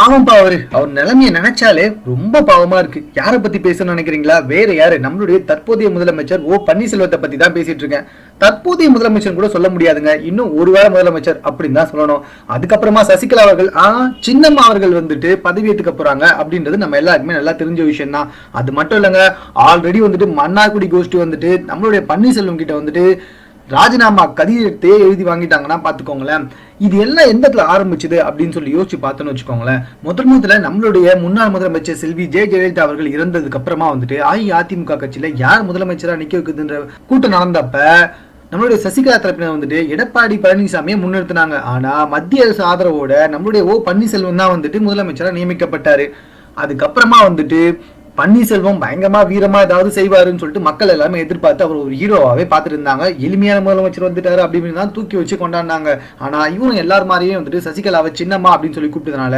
பாவம் பாவரு அவர். நிலைமையை நினைச்சாலே ரொம்ப பாவமா இருக்கு. யாரை பத்தி பேசணும்னு நினைக்கிறீங்களா? வேற யாரு? நம்மளுடைய தற்போதைய முதலமைச்சர் ஓ பன்னீர்செல்வத்தை பத்தி தான் பேசிட்டு இருக்கேன். தற்போதைய முதலமைச்சர் கூட சொல்ல முடியாதுங்க. இன்னும் ஒரு வேளை முதலமைச்சர் அப்படின்னு தான் சொல்லணும். அதுக்கப்புறமா சசிகலா அவர்கள் ஆ சின்னம்மா அவர்கள் வந்துட்டு பதவியேற்றுக்க போறாங்க அப்படின்றது நம்ம எல்லாருக்குமே நல்லா தெரிஞ்ச விஷயம் தான். அது மட்டும் இல்லைங்க ஆல்ரெடி வந்துட்டு மன்னார்குடி கோஷ்டி வந்துட்டு நம்மளுடைய பன்னீர்செல்வம் கிட்ட வந்துட்டு ராஜினாமா கடிதத்தையே எழுதி வாங்கிட்டாங்கன்னா பார்த்துக்கோங்களேன். இது எல்லாம் எந்த இடத்துல ஆரம்பிச்சது அப்படின்னு சொல்லி யோசிச்சு பார்த்தோன்னு வச்சுக்கோங்களேன். முதல் முதல்ல நம்மளுடைய முன்னாள் முதலமைச்சர் செல்வி ஜெய ஜெயலலிதா அவர்கள் இறந்ததுக்கு அப்புறமா வந்துட்டு அஇஅதிமுக கட்சியில யார் முதலமைச்சராக நிற்க வைக்குதுன்ற கூட்டம் நடந்தப்ப நம்மளுடைய சசிகலா தரப்பினர் வந்துட்டு எடப்பாடி பழனிசாமியை முன்னிறுத்தினாங்க. ஆனா மத்திய அரசு ஆதரவோட நம்மளுடைய ஓ. பன்னீர்செல்வம் தான் வந்துட்டு முதலமைச்சராக நியமிக்கப்பட்டாரு. அதுக்கப்புறமா வந்துட்டு பன்னீர்செல்வம் பயங்கரமா வீரமா ஏதாவது செய்வாருன்னு சொல்லிட்டு மக்கள் எல்லாமே எதிர்பார்த்து அவர் ஒரு ஹீரோவாவே பார்த்துட்டு இருந்தாங்க எளிமையான முதலமைச்சர் வந்துட்டாரு அப்படின்னு தான் தூக்கி வச்சு கொண்டாடினாங்க. ஆனா இவரும் எல்லார் மாதிரியும் வந்துட்டு சசிகலாவை சின்னம்மா அப்படின்னு சொல்லி கூப்பிட்டதுனால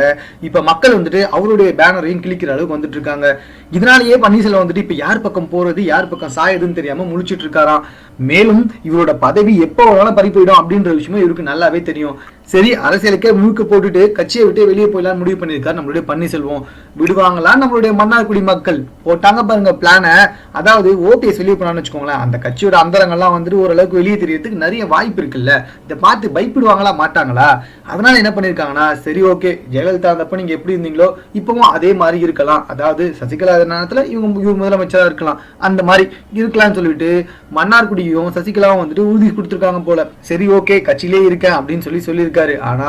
இப்ப மக்கள் வந்துட்டு அவருடைய பேனரையும் கிழிக்கிற அளவுக்கு வந்துட்டு இருக்காங்க இதனாலேயே பன்னீர்செல்வம் வந்துட்டு இப்ப யார் பக்கம் போறது யார் பக்கம் சாயதுன்னு தெரியாம முழிச்சிட்டு இருக்காராம். மேலும் இவரோட பதவி எப்போ வேணாலும் பறி போயிடும் அப்படின்ற விஷயமும் இவருக்கு நல்லாவே தெரியும். சரி அரசியலுக்கே முழுக்க போட்டுட்டு கட்சியை விட்டு வெளியே போயிடலாம் முடிவு பண்ணியிருக்காரு. நம்மளுடைய பன்னீர்செல்வம் விடுவாங்களா நம்மளுடைய மன்னார்குடி மக்கள். போட்டாங்க பாருங்க பிளானை அதாவது ஓபிஎஸ் வெளியே போனான்னு வச்சுக்கோங்களேன். அந்த கட்சியோட அந்தரங்கள்லாம் வந்துட்டு ஓரளவுக்கு வெளியே தெரியறதுக்கு நிறைய வாய்ப்பு இருக்குல்ல. இதை பார்த்து பயப்படுவாங்களா மாட்டாங்களா? அதனால என்ன பண்ணியிருக்காங்கன்னா சரி ஓகே ஜெயலலிதா இருந்தப்ப நீங்க எப்படி இருந்தீங்களோ இப்பவும் அதே மாதிரி இருக்கலாம். அதாவது சசிகலா நேரத்தில் இவங்க இவங்க முதலமைச்சராக இருக்கலாம். அந்த மாதிரி இருக்கலாம்னு சொல்லிட்டு மன்னார்குடியும் சசிகலாவும் வந்துட்டு உறுதி கொடுத்துருக்காங்க போல. சரி ஓகே கட்சியிலே இருக்கேன் அப்படின்னு சொல்லி சொல்லியிருக்காரு ஆனா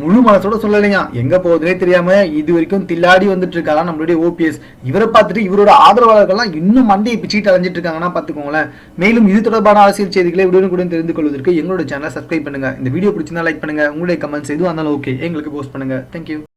முழு மனசோட சொல்லலைங்க. எங்க போகுதுனே தெரியாம இது வரைக்கும் தில்லாடி வந்துட்டு இருக்காராம் நம்மளுடைய ஓபிஎஸ். இவரை பார்த்துட்டு இவரோட ஆதரவாளர்கள்லாம் இன்னும் மண்டையை பிச்சுட்டு அலைஞ்சிட்டு இருக்காங்கன்னா பாத்துக்கோங்களேன் மேலும் இது தொடர்பான அரசியல் செய்திகளை உடனுக்குடன் தெரிந்து கொள்வதற்கு எங்களோட சேனலை சப்ஸ்கிரைப் பண்ணுங்க. இந்த வீடியோ பிடிச்சிருந்தா லைக் பண்ணுங்க. உங்களுடைய கமெண்ட்ஸ் எதுவும் இருந்தாலும் ஓகே எங்களுக்கு போஸ்ட் பண்ணுங்க. தேங்க்யூ